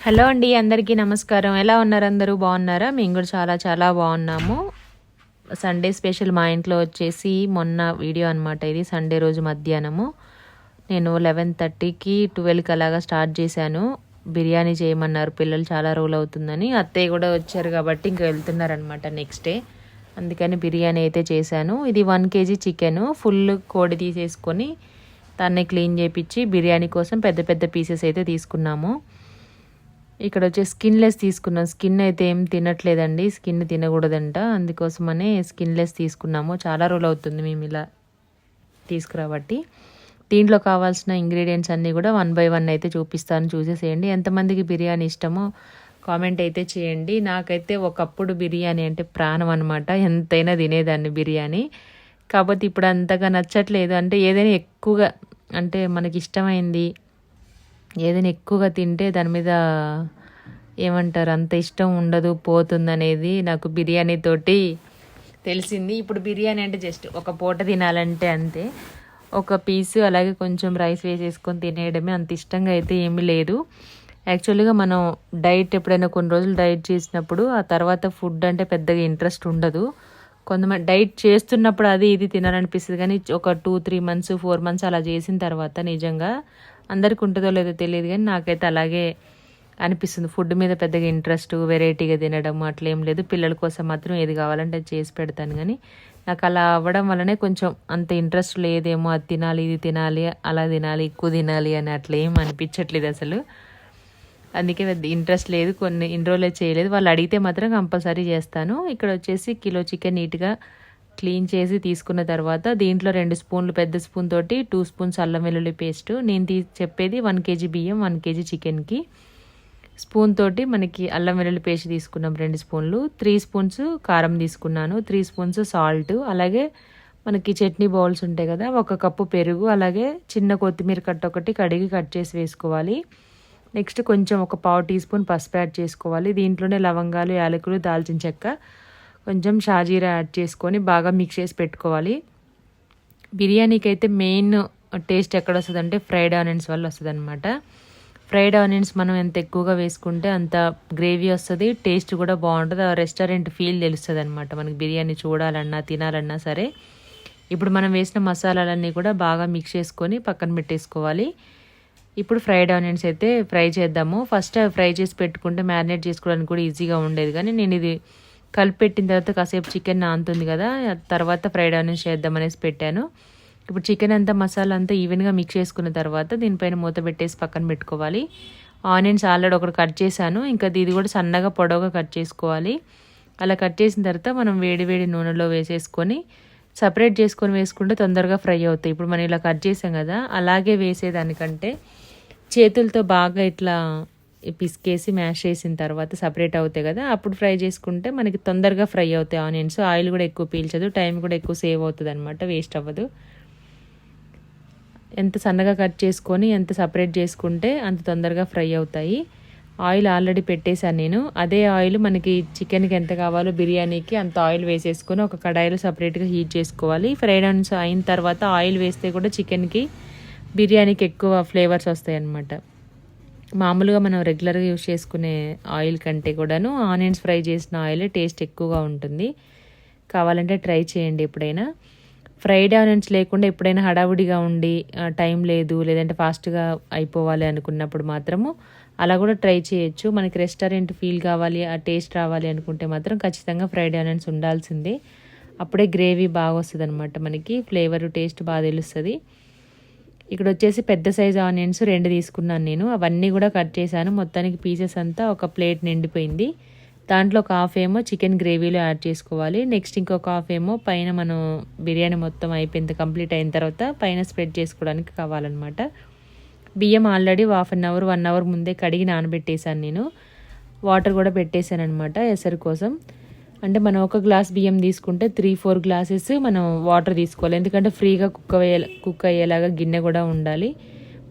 Hello అండి అందరికీ నమస్కారం. ఎలా ఉన్నారు అందరూ? బాగున్నారా? మేము కూడా చాలా చాలా బాగున్నాము. సండే స్పెషల్ మా ఇంట్లో వచ్చేసి మొన్న వీడియో అనమాట ఇది సండే రోజు మధ్యాహ్నము. నేను లెవెన్ థర్టీకి ట్వెల్వ్కి అలాగా స్టార్ట్ చేశాను. బిర్యానీ చేయమన్నారు పిల్లలు చాలా రోజులు అవుతుందని. అత్తయ్య కూడా వచ్చారు కాబట్టి ఇంకా వెళ్తున్నారనమాట నెక్స్ట్ డే అందుకని బిర్యానీ అయితే చేశాను. ఇది వన్ కేజీ చికెను. ఫుల్ కోడి తీసేసుకొని దాన్ని క్లీన్ చేపించి బిర్యానీ కోసం పెద్ద పెద్ద పీసెస్ అయితే తీసుకున్నాము. ఇక్కడ వచ్చే స్కిన్లెస్ తీసుకున్నాం స్కిన్ అయితే ఏం తినట్లేదండి. స్కిన్ తినకూడదంట. అందుకోసమనే స్కిన్లెస్ తీసుకున్నాము. చాలా రోజులు అవుతుంది మేము ఇలా తీసుకురాబట్టి. దీంట్లో కావాల్సిన ఇంగ్రీడియంట్స్ అన్నీ కూడా వన్ బై వన్ అయితే చూపిస్తాను. చూసేసేయండి. ఎంతమందికి బిర్యానీ ఇష్టమో కామెంట్ అయితే చేయండి. నాకైతే ఒకప్పుడు బిర్యానీ అంటే ప్రాణం అనమాట ఎంతైనా తినేదాన్ని బిర్యానీ. కాకపోతే ఇప్పుడు అంతగా నచ్చట్లేదు. అంటే ఏదైనా ఎక్కువగా అంటే మనకి ఇష్టమైంది ఏదైనా ఎక్కువగా తింటే దాని మీద ఏమంటారు అంత ఇష్టం ఉండదు పోతుంది అనేది నాకు బిర్యానీ తోటి తెలిసింది. ఇప్పుడు బిర్యానీ అంటే జస్ట్ ఒక పూట తినాలంటే అంతే. ఒక పీసు అలాగే కొంచెం రైస్ వేసేసుకొని తినేయడమే అంత ఇష్టంగా అయితే ఏమీ లేదు. యాక్చువల్గా మనం డైట్ ఎప్పుడైనా కొన్ని రోజులు డైట్ చేసినప్పుడు ఆ తర్వాత ఫుడ్ అంటే పెద్దగా ఇంట్రెస్ట్ ఉండదు. కొంతమంది డైట్ చేస్తున్నప్పుడు అది ఇది తినాలనిపిస్తుంది కానీ ఒక two three months four months అలా చేసిన తర్వాత నిజంగా అందరికి ఉంటుందో లేదో తెలియదు కానీ నాకైతే అలాగే అనిపిస్తుంది. ఫుడ్ మీద పెద్దగా ఇంట్రెస్ట్ వెరైటీగా తినడం అట్లా ఏం లేదు. పిల్లల కోసం మాత్రం ఏది కావాలంటే అది చేసి పెడతాను కానీ నాకు అలా అవ్వడం వల్లనే కొంచెం అంత ఇంట్రెస్ట్ లేదేమో అది తినాలి ఇది తినాలి అలా తినాలి ఎక్కువ తినాలి అని అట్లా ఏం అనిపించట్లేదు అసలు. అందుకే ఇంట్రెస్ట్ లేదు కొన్ని ఇన్ని రోజులే చేయలేదు. వాళ్ళు అడిగితే మాత్రం కంపల్సరీ చేస్తాను. ఇక్కడ వచ్చేసి కిలో చికెన్ నీట్గా క్లీన్ చేసి తీసుకున్న తర్వాత దీంట్లో రెండు స్పూన్లు పెద్ద స్పూన్ తోటి టూ స్పూన్స్ అల్లం వెల్లుల్లి పేస్ట్. నేను తీ చెప్పేది వన్ కేజీ బియ్యం వన్ కేజీ చికెన్కి. స్పూన్ తోటి మనకి అల్లం వెల్లుల్లి పేస్ట్ తీసుకున్నాం రెండు స్పూన్లు. త్రీ స్పూన్స్ కారం తీసుకున్నాను. Three spoons salt. అలాగే మనకి చట్నీ బౌల్స్ ఉంటాయి కదా ఒక కప్పు పెరుగు అలాగే చిన్న కొత్తిమీర కట్ట ఒకటి కడిగి కట్ చేసి వేసుకోవాలి. నెక్స్ట్ కొంచెం ఒక పావు టీ స్పూన్ పసుపు యాడ్ చేసుకోవాలి. దీంట్లోనే లవంగాలు యాలకులు దాల్చిన చెక్క కొంచెం షాజీరా యాడ్ చేసుకొని బాగా మిక్స్ చేసి పెట్టుకోవాలి. బిర్యానీకి అయితే మెయిన్ టేస్ట్ ఎక్కడ వస్తుంది అంటే ఫ్రైడ్ ఆనియన్స్ వల్ల వస్తుంది అనమాట ఫ్రైడ్ ఆనియన్స్ మనం ఎంత ఎక్కువగా వేసుకుంటే అంత గ్రేవీ వస్తుంది టేస్ట్ కూడా బాగుంటుంది ఆ రెస్టారెంట్ ఫీల్ తెలుస్తుంది అనమాట మనకి బిర్యానీ చూడాలన్నా తినాలన్నా సరే. ఇప్పుడు మనం వేసిన మసాలాలన్నీ కూడా బాగా మిక్స్ చేసుకొని పక్కన పెట్టేసుకోవాలి. ఇప్పుడు ఫ్రైడ్ ఆనియన్స్ అయితే ఫ్రై చేద్దాము. ఫస్ట్ ఫ్రై చేసి పెట్టుకుంటే మ్యారినేట్ చేసుకోవడానికి కూడా ఈజీగా ఉండేది. కానీ నేను ఇది కలిపెట్టిన తర్వాత కాసేపు చికెన్ నానుతుంది కదా తర్వాత ఫ్రైడ్ ఆనియన్స్ చేద్దామనేసి పెట్టాను. ఇప్పుడు చికెన్ అంతా మసాలా అంతా ఈవెన్గా మిక్స్ చేసుకున్న తర్వాత దీనిపైన మూత పెట్టేసి పక్కన పెట్టుకోవాలి. ఆనియన్స్ ఆల్రెడీ ఒకటి కట్ చేశాను ఇంకా ఇది కూడా సన్నగా పొడవుగా కట్ చేసుకోవాలి. అలా కట్ చేసిన తర్వాత మనం వేడి వేడి నూనెలో వేసేసుకొని సపరేట్ చేసుకొని వేసుకుంటే తొందరగా ఫ్రై అవుతాయి. ఇప్పుడు మనం ఇలా కట్ చేసాం కదా అలాగే వేసేదానికంటే చేతులతో బాగా ఇట్లా పిసికేసి మ్యాష్ చేసిన తర్వాత సపరేట్ అవుతాయి కదా అప్పుడు ఫ్రై చేసుకుంటే మనకి తొందరగా ఫ్రై అవుతాయి ఆనియన్స్. ఆయిల్ కూడా ఎక్కువ పీల్చదు టైం కూడా ఎక్కువ సేవ్ అవుతుంది అనమాట వేస్ట్ అవ్వదు. ఎంత సన్నగా కట్ చేసుకొని ఎంత సపరేట్ చేసుకుంటే అంత తొందరగా ఫ్రై అవుతాయి. ఆయిల్ ఆల్రెడీ పెట్టేశాను నేను. అదే ఆయిల్ మనకి చికెన్కి ఎంత కావాలో బిర్యానీకి అంత ఆయిల్ వేసేసుకొని ఒక కడాయిలో సపరేట్గా హీట్ చేసుకోవాలి. ఫ్రైడ్ ఆనియన్స్ అయిన తర్వాత ఆయిల్ వేస్తే కూడా చికెన్కి బిర్యానీకి ఎక్కువ ఫ్లేవర్స్ వస్తాయి అన్నమాట మామూలుగా మనం రెగ్యులర్గా యూస్ చేసుకునే ఆయిల్ కంటే కూడాను ఆనియన్స్ ఫ్రై చేసిన ఆయిల్ టేస్ట్ ఎక్కువగా ఉంటుంది. కావాలంటే ట్రై చేయండి ఎప్పుడైనా. ఫ్రైడ్ ఆనియన్స్ లేకుండా ఎప్పుడైనా హడావుడిగా ఉండి టైం లేదు లేదంటే ఫాస్ట్గా అయిపోవాలి అనుకున్నప్పుడు మాత్రము అలా కూడా ట్రై చేయొచ్చు. మనకి రెస్టారెంట్ ఫీల్ కావాలి ఆ టేస్ట్ రావాలి అనుకుంటే మాత్రం ఖచ్చితంగా ఫ్రైడ్ ఆనియన్స్ ఉండాల్సిందే. అప్పుడే గ్రేవీ బాగా వస్తుంది అనమాట మనకి ఫ్లేవర్ టేస్ట్ బాగా తెలుస్తుంది. ఇక్కడ వచ్చేసి పెద్ద సైజ్ ఆనియన్స్ రెండు తీసుకున్నాను నేను. అవన్నీ కూడా కట్ చేశాను. మొత్తానికి పీసెస్ అంతా ఒక ప్లేట్ నిండిపోయింది. దాంట్లో ఒక హాఫ్ ఏమో చికెన్ గ్రేవీలో యాడ్ చేసుకోవాలి. నెక్స్ట్ ఇంకొక హాఫ్ ఏమో పైన మనం బిర్యానీ మొత్తం అయిపోయింది కంప్లీట్ అయిన తర్వాత పైన స్ప్రెడ్ చేసుకోవడానికి కావాలన్నమాట. బియ్యం already half an hour one hour ముందే కడిగి నానబెట్టేశాను నేను. వాటర్ కూడా పెట్టేశాను అనమాట ఎసరు కోసం. అంటే మనం ఒక గ్లాస్ బియ్యం తీసుకుంటే త్రీ ఫోర్ గ్లాసెస్ మనం వాటర్ తీసుకోవాలి. ఎందుకంటే ఫ్రీగా కుక్ అయ్యే కుక్ అయ్యేలాగా గిన్నె కూడా ఉండాలి.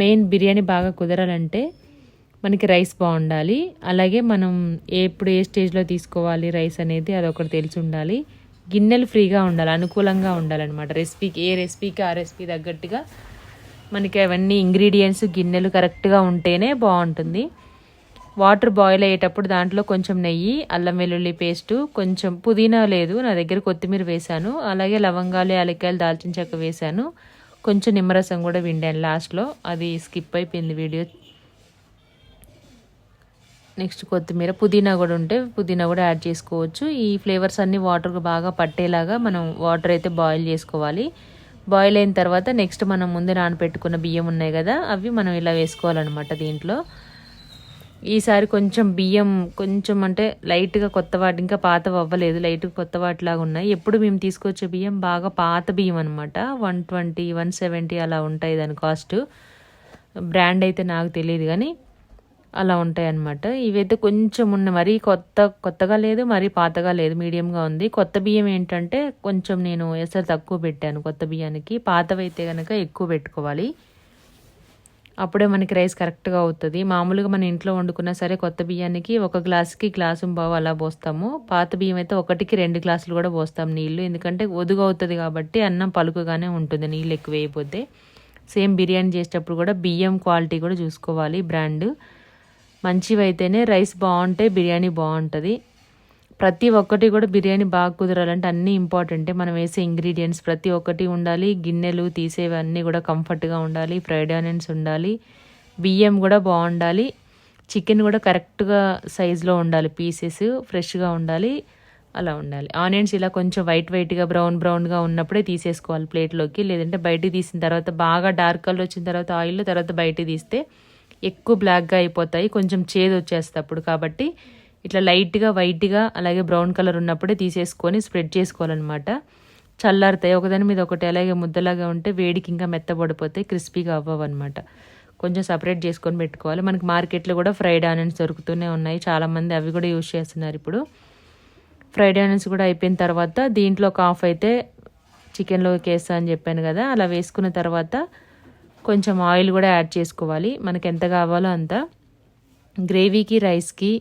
మెయిన్ బిర్యానీ బాగా కుదరాలంటే మనకి రైస్ బాగుండాలి. అలాగే మనం ఎప్పుడు ఏ స్టేజ్లో తీసుకోవాలి రైస్ అనేది అదొకటి తెలిసి ఉండాలి. గిన్నెలు ఫ్రీగా ఉండాలి అనుకూలంగా ఉండాలన్నమాట. రెసిపీకి ఏ రెసిపీకి ఆ రెసిపీ తగ్గట్టుగా మనకి అవన్నీ ఇంగ్రీడియంట్స్ గిన్నెలు కరెక్ట్గా ఉంటేనే బాగుంటుంది. వాటర్ బాయిల్ అయ్యేటప్పుడు దాంట్లో కొంచెం నెయ్యి అల్లం వెల్లుల్లి పేస్టు కొంచెం పుదీనా లేదు నా దగ్గర కొత్తిమీర వేశాను. అలాగే లవంగాలు యాలక్కాయలు దాల్చిన చెక్క వేశాను. కొంచెం నిమ్మరసం కూడా విండాను లాస్ట్లో. అది స్కిప్ అయిపోయింది వీడియో. నెక్స్ట్ కొత్తిమీర. పుదీనా కూడా ఉంటే పుదీనా కూడా యాడ్ చేసుకోవచ్చు. ఈ ఫ్లేవర్స్ అన్నీ వాటర్కి బాగా పట్టేలాగా మనం వాటర్ అయితే బాయిల్ చేసుకోవాలి. బాయిల్ అయిన తర్వాత నెక్స్ట్ మనం ముందు నానపెట్టుకున్న బియ్యం ఉన్నాయి కదా అవి మనం ఇలా వేసుకోవాలన్నమాట దీంట్లో. ఈసారి కొంచెం బియ్యం కొంచెం అంటే లైట్గా కొత్త వాటి ఇంకా పాతవి అవ్వలేదు. లైట్గా కొత్త వాటిలాగా ఉన్నాయి. ఎప్పుడు మేము తీసుకొచ్చే బియ్యం బాగా పాత బియ్యం అనమాట వన్ ట్వంటీ వన్ సెవెంటీ అలా ఉంటాయి దాని కాస్ట్. బ్రాండ్ అయితే నాకు తెలియదు కానీ అలా ఉంటాయి అన్నమాట. ఇవైతే కొంచెం ఉన్న మరీ కొత్త కొత్తగా లేదు మరీ పాతగా లేదు మీడియంగా ఉంది. కొత్త బియ్యం ఏంటంటే కొంచెం నేను ఎసరు తక్కువ పెట్టాను కొత్త బియ్యానికి. పాతవైతే కనుక ఎక్కువ పెట్టుకోవాలి. అప్పుడే మనకి రైస్ కరెక్ట్గా అవుతుంది. మామూలుగా మన ఇంట్లో వండుకున్నా సరే కొత్త బియ్యానికి ఒక గ్లాస్కి గ్లాసు బావు అలా పోస్తాము. పాత బియ్యం అయితే ఒకటికి రెండు గ్లాసులు కూడా పోస్తాం నీళ్ళు. ఎందుకంటే ఒదుగు అవుతుంది కాబట్టి అన్నం పలుకుగానే ఉంటుంది నీళ్ళు ఎక్కువ అయిపోతే సేమ్ బిర్యానీ చేసేటప్పుడు కూడా బియ్యం క్వాలిటీ కూడా చూసుకోవాలి బ్రాండ్. మంచివైతేనే రైస్ బాగుంటే బిర్యానీ బాగుంటుంది ప్రతి ఒక్కటి కూడా బిర్యానీ బాగా కుదరాలంటే అన్నీ ఇంపార్టెంటే మనం వేసే ఇంగ్రీడియంట్స్ ప్రతి ఒక్కటి ఉండాలి. గిన్నెలు తీసేవన్నీ కూడా కంఫర్ట్గా ఉండాలి. ఫ్రైడ్ ఆనియన్స్ ఉండాలి. బియ్యం కూడా బాగుండాలి. చికెన్ కూడా కరెక్ట్గా సైజులో ఉండాలి. పీసెస్ ఫ్రెష్గా ఉండాలి. అలా ఉండాలి. ఆనియన్స్ ఇలా కొంచెం వైట్ వైట్గా బ్రౌన్ బ్రౌన్గా ఉన్నప్పుడే తీసేసుకోవాలి ప్లేట్లోకి లేదంటే బయటికి తీసిన తర్వాత బాగా డార్క్ కలర్ వచ్చిన తర్వాత ఆయిల్ తర్వాత బయటికి తీస్తే ఎక్కువ బ్లాక్గా అయిపోతాయి. కొంచెం చేదు వచ్చేస్తుంది అప్పుడు కాబట్టి ఇట్లా లైట్గా వైట్గా అలాగే బ్రౌన్ కలర్ ఉన్నప్పుడే తీసేసుకొని స్ప్రెడ్ చేసుకోవాలన్నమాట. చల్లారుతాయి. ఒకదాని మీద ఒకటి అలాగే ముద్దలాగా ఉంటే వేడికి ఇంకా మెత్తబడిపోతే క్రిస్పీగా అవ్వవు అనమాట కొంచెం సపరేట్ చేసుకొని పెట్టుకోవాలి. మనకి మార్కెట్లో కూడా ఫ్రైడ్ ఆనియన్స్ దొరుకుతూనే ఉన్నాయి. చాలామంది అవి కూడా యూజ్ చేస్తున్నారు ఇప్పుడు. ఫ్రైడ్ ఆనియన్స్ కూడా అయిపోయిన తర్వాత దీంట్లో ఒక హాఫ్ అయితే చికెన్లోకి వేస్తా అని చెప్పాను కదా అలా వేసుకున్న తర్వాత కొంచెం ఆయిల్ కూడా యాడ్ చేసుకోవాలి. మనకి ఎంత కావాలో అంత. గ్రేవీకి రైస్కి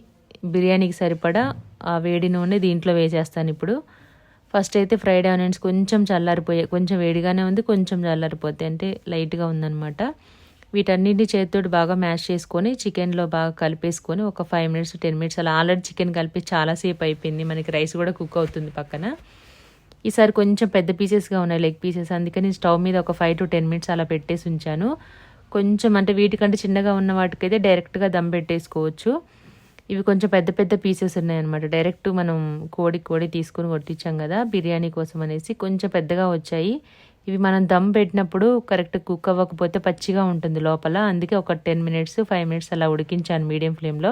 బిర్యానీకి సరిపడా ఆ వేడి నూనె దీంట్లో వేసేస్తాను ఇప్పుడు. ఫస్ట్ అయితే ఫ్రైడ్ ఆనియన్స్ కొంచెం చల్లారిపోయాయి కొంచెం వేడిగానే ఉంది కొంచెం చల్లారిపోతాయి అంటే లైట్గా ఉందన్నమాట. వీటన్నింటి చేతితోటి బాగా మ్యాష్ చేసుకొని చికెన్లో బాగా కలిపేసుకొని ఒక ఫైవ్ మినిట్స్ టెన్ మినిట్స్ అలా ఆల్రెడీ చికెన్ కలిపి చాలాసేపు అయిపోయింది. మనకి రైస్ కూడా కుక్ అవుతుంది పక్కన. ఈసారి కొంచెం పెద్ద పీసెస్గా ఉన్నాయి లెగ్ పీసెస్ అందుకని స్టవ్ మీద ఒక ఫైవ్ టు టెన్ మినిట్స్ అలా పెట్టేసి ఉంచాను. కొంచెం అంటే వీటికంటే చిన్నగా ఉన్న వాటికైతే డైరెక్ట్గా దమ్ పెట్టేసుకోవచ్చు. ఇవి కొంచెం పెద్ద పెద్ద పీసెస్ ఉన్నాయన్నమాట. డైరెక్ట్ మనం కోడి కోడి తీసుకుని కొట్టించాం కదా బిర్యానీ కోసం అనేసి కొంచెం పెద్దగా వచ్చాయి. ఇవి మనం దమ్ పెట్టినప్పుడు కరెక్ట్ కుక్ అవ్వకపోతే పచ్చిగా ఉంటుంది లోపల. అందుకే ఒక టెన్ మినిట్స్ ఫైవ్ మినిట్స్ అలా ఉడికించాను మీడియం ఫ్లేమ్లో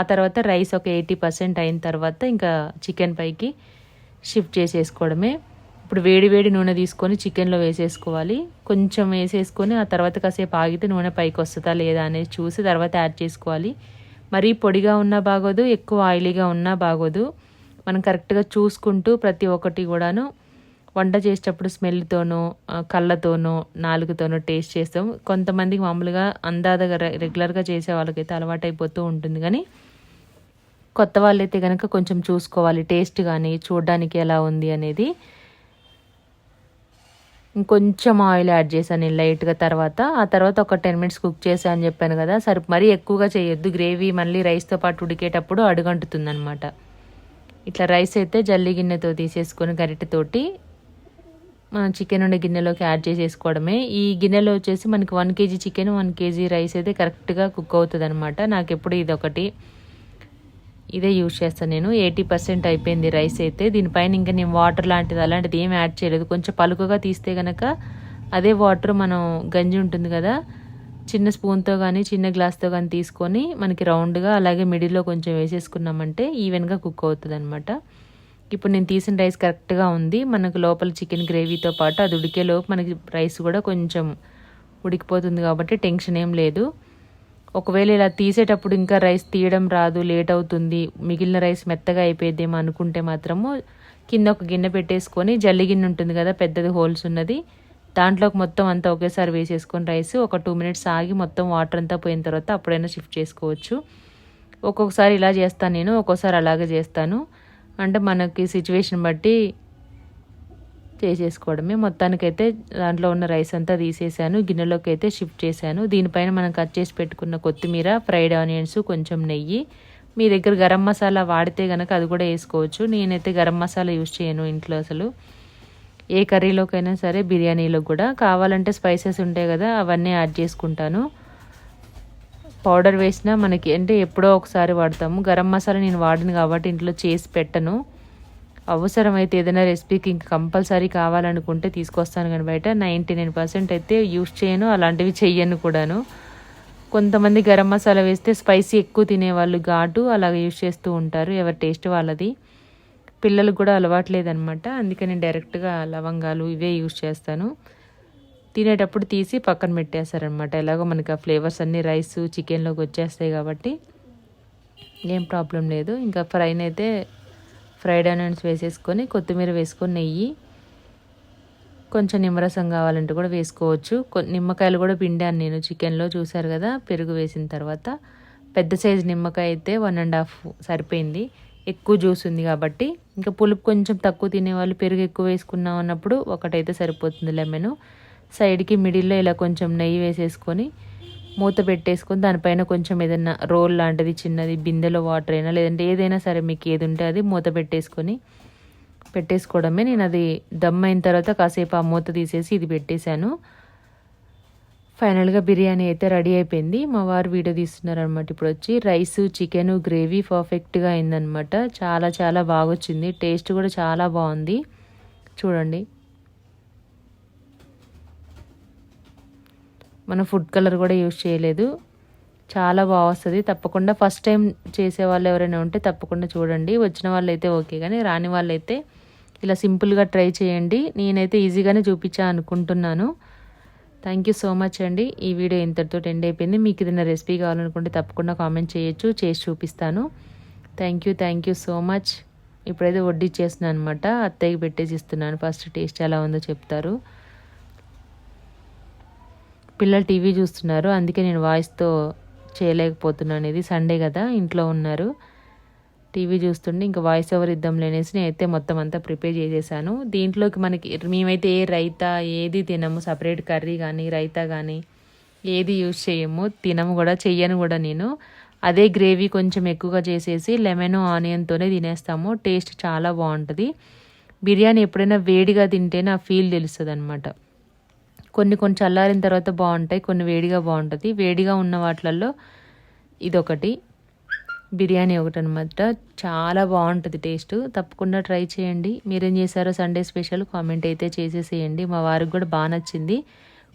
ఆ తర్వాత రైస్ ఒక ఎయిటీ పర్సెంట్ అయిన తర్వాత ఇంకా చికెన్ పైకి షిఫ్ట్ చేసేసుకోవడమే. ఇప్పుడు వేడి వేడి నూనె తీసుకొని చికెన్లో వేసేసుకోవాలి. కొంచెం వేసేసుకొని ఆ తర్వాత కాసేపు ఆగితే నూనె పైకి వస్తుందా లేదా అనేది చూసి తర్వాత యాడ్ చేసుకోవాలి. మరీ పొడిగా ఉన్నా బాగోదు ఎక్కువ ఆయిలీగా ఉన్నా బాగోదు. మనం కరెక్ట్గా చూసుకుంటూ ప్రతి ఒక్కటి కూడాను వంట చేసేటప్పుడు స్మెల్తోనో కళ్ళతోనో నాలుగుతోనో టేస్ట్ చేస్తాం కొంతమందికి మామూలుగా అందాదగా రెగ్యులర్గా చేసే వాళ్ళకైతే అలవాటు అయిపోతూ ఉంటుంది. కానీ కొత్త వాళ్ళైతే కనుక కొంచెం చూసుకోవాలి. టేస్ట్ కానీ చూడడానికి ఎలా ఉంది అనేది ఇంకొంచెం ఆయిల్ యాడ్ చేశాను నేను లైట్గా తర్వాత. ఆ తర్వాత ఒక టెన్ మినిట్స్ కుక్ చేసా అని చెప్పాను కదా. సరే మరీ ఎక్కువగా చేయొద్దు. గ్రేవీ మళ్ళీ రైస్తో పాటు ఉడికేటప్పుడు అడుగంటుతుంది అనమాట ఇట్లా రైస్ అయితే జల్లి గిన్నెతో తీసేసుకొని గరిటెతోటి మనం చికెన్ ఉండే గిన్నెలోకి యాడ్ చేసేసుకోవడమే. ఈ గిన్నెలో వచ్చేసి మనకి one KG chicken one KG rice అయితే కరెక్ట్గా కుక్ అవుతుంది అనమాట నాకు ఎప్పుడు ఇది ఒకటి ఇదే యూజ్ చేస్తాను నేను. ఎయిటీ పర్సెంట్ అయిపోయింది రైస్ అయితే. దీనిపైన ఇంకా నేను వాటర్ లాంటిది అలాంటిది ఏం యాడ్ చేయలేదు. కొంచెం పలుకగా తీస్తే కనుక అదే వాటర్ మనం గంజి ఉంటుంది కదా చిన్న స్పూన్తో కానీ చిన్న గ్లాస్తో కానీ తీసుకొని మనకి రౌండ్గా అలాగే మిడిల్లో కొంచెం వేసేసుకున్నామంటే ఈవెన్గా కుక్ అవుతుంది అనమాట ఇప్పుడు నేను తీసిన రైస్ కరెక్ట్గా ఉంది. మనకు లోపల చికెన్ గ్రేవీతో పాటు అది ఉడికేలోపు మనకి రైస్ కూడా కొంచెం ఉడికిపోతుంది కాబట్టి టెన్షన్ ఏం లేదు. ఒకవేళ ఇలా తీసేటప్పుడు ఇంకా రైస్ తీయడం రాదు లేట్ అవుతుంది మిగిలిన రైస్ మెత్తగా అయిపోయేదేమో అనుకుంటే మాత్రము కింద ఒక గిన్నె పెట్టేసుకొని జల్లి గిన్నె ఉంటుంది కదా పెద్దది హోల్స్ ఉన్నది దాంట్లోకి మొత్తం అంతా ఒకేసారి వేసేసుకొని రైస్ ఒక టూ మినిట్స్ ఆగి మొత్తం వాటర్ అంతా పోయిన తర్వాత అప్పుడైనా షిఫ్ట్ చేసుకోవచ్చు. ఒక్కొక్కసారి ఇలా చేస్తాను నేను ఒక్కోసారి అలాగే చేస్తాను. అంటే మనకి సిచ్యువేషన్ బట్టి చేసేసుకోవడమే. మొత్తానికైతే దాంట్లో ఉన్న రైస్ అంతా తీసేసాను. గిన్నెలోకి అయితే షిఫ్ట్ చేశాను. దీనిపైన మనం కట్ చేసి పెట్టుకున్న కొత్తిమీర ఫ్రైడ్ ఆనియన్స్ కొంచెం నెయ్యి. మీ దగ్గర గరం మసాలా వాడితే కనుక అది కూడా వేసుకోవచ్చు. నేనైతే గరం మసాలా యూజ్ చేయను ఇంట్లో అసలు. ఏ కర్రీలోకైనా సరే బిర్యానీలో కూడా. కావాలంటే స్పైసెస్ ఉంటాయి కదా అవన్నీ యాడ్ చేసుకుంటాను. పౌడర్ వేసినా మనకి అంటే ఎప్పుడో ఒకసారి వాడతాము. గరం మసాలా నేను వాడిను కాబట్టి ఇంట్లో చేసి పెట్టను. అవసరమైతే ఏదైనా రెసిపీకి ఇంకా కంపల్సరీ కావాలనుకుంటే తీసుకొస్తాను కానీ బయట నైంటీ నైన్ పర్సెంట్ అయితే యూస్ చేయను అలాంటివి చెయ్యను కూడాను. కొంతమంది గరం మసాలా వేస్తే స్పైసీ ఎక్కువ తినేవాళ్ళు ఘాటు అలాగ యూస్ చేస్తూ ఉంటారు ఎవరి టేస్ట్ వాళ్ళది. పిల్లలకు కూడా అలవాట్లేదనమాట అందుకే నేను డైరెక్ట్గా లవంగాలు ఇవే యూస్ చేస్తాను. తినేటప్పుడు తీసి పక్కన పెట్టేస్తారనమాట ఎలాగో మనకి ఆ ఫ్లేవర్స్ అన్నీ రైస్ చికెన్లోకి వచ్చేస్తాయి కాబట్టి. ఏం ప్రాబ్లం లేదు ఇంకా ఫ్రైన్ అయితే ఫ్రైడ్ ఆనియన్స్ వేసేసుకొని కొత్తిమీర వేసుకొని నెయ్యి కొంచెం నిమ్మరసం కావాలంటే కూడా వేసుకోవచ్చు. నిమ్మకాయలు కూడా పిండాను నేను. చికెన్లో చూశారు కదా పెరుగు వేసిన తర్వాత. పెద్ద సైజు నిమ్మకాయ అయితే వన్ అండ్ హాఫ్ సరిపోయింది. ఎక్కువ జ్యూస్ ఉంది కాబట్టి. ఇంకా పులుపు కొంచెం తక్కువ తినేవాళ్ళు పెరుగు ఎక్కువ వేసుకున్నాం అన్నప్పుడు ఒకటైతే సరిపోతుంది లెమన్. సైడ్కి మిడిల్లో ఇలా కొంచెం నెయ్యి వేసేసుకొని మూత పెట్టేసుకొని దానిపైన కొంచెం ఏదైనా రోల్ లాంటిది చిన్నది బిందెలో వాటర్ అయినా లేదంటే ఏదైనా సరే మీకు ఏది ఉంటే అది మూత పెట్టేసుకొని పెట్టేసుకోవడమే. నేను అది దమ్ అయిన తర్వాత కాసేపు ఆ మూత తీసేసి ఇది పెట్టేశాను. ఫైనల్గా బిర్యానీ అయితే రెడీ అయిపోయింది. మా వారు వీడియో తీస్తున్నారనమాట ఇప్పుడు వచ్చి రైస్ చికెన్ గ్రేవీ పర్ఫెక్ట్గా అయిందనమాట చాలా చాలా బాగా వచ్చింది టేస్ట్ కూడా చాలా బాగుంది. చూడండి. మనం ఫుడ్ కలర్ కూడా యూజ్ చేయలేదు. చాలా బాగా వస్తుంది. తప్పకుండా ఫస్ట్ టైం చేసే వాళ్ళు ఎవరైనా ఉంటే తప్పకుండా చూడండి. వచ్చిన వాళ్ళైతే ఓకే కానీ రాని వాళ్ళైతే ఇలా సింపుల్గా ట్రై చేయండి. నేనైతే ఈజీగానే చూపించా అనుకుంటున్నాను. థ్యాంక్ యూ సో మచ్ అండి. ఈ వీడియో ఇంతటితో ఎండ్ అయిపోయింది. మీకు ఏదైనా రెసిపీ కావాలనుకుంటే తప్పకుండా కామెంట్ చేయొచ్చు. చేసి చూపిస్తాను. Thank you thank you so much ఇప్పుడైతే వడ్డీ చేస్తున్నాను అనమాట అత్తయ్యకి పెట్టేసి ఇస్తున్నాను. ఫస్ట్ టేస్ట్ ఎలా ఉందో చెప్తారు. పిల్లలు టీవీ చూస్తున్నారు. అందుకే నేను వాయిస్తో చేయలేకపోతున్నాను ఇది సండే కదా ఇంట్లో ఉన్నారు. టీవీ చూస్తుండే ఇంకా వాయిస్ ఓవర్ ఇద్దాం లేనేసి నేనైతే మొత్తం అంతా ప్రిపేర్ చేసేసాను. దీంట్లోకి మనకి మేమైతే ఏ రైతా ఏది తినము సపరేట్ కర్రీ కానీ రైతా కానీ ఏది యూజ్ చేయము తినము కూడా చెయ్యను కూడా నేను. అదే గ్రేవీ కొంచెం ఎక్కువగా చేసేసి లెమన్ ఆనియన్తోనే తినేస్తాము. టేస్ట్ చాలా బాగుంటుంది. బిర్యానీ ఎప్పుడైనా వేడిగా తింటేనే ఆ ఫీల్ తెలుస్తుంది అనమాట కొన్ని కొన్ని చల్లారిన తర్వాత బాగుంటాయి కొన్ని వేడిగా బాగుంటుంది. వేడిగా ఉన్న వాటిలలో ఇదొకటి. బిర్యానీ ఒకటి అనమాట చాలా బాగుంటుంది టేస్ట్. తప్పకుండా ట్రై చేయండి. మీరేం చేశారో సండే స్పెషల్ కామెంట్ అయితే చేసేసేయండి. మా వారికి కూడా బాగా నచ్చింది.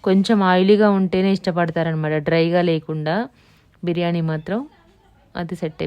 కొంచెం ఆయిలీగా ఉంటేనే ఇష్టపడతారనమాట డ్రైగా లేకుండా. బిర్యానీ మాత్రం అది సెట్ అయిపోయింది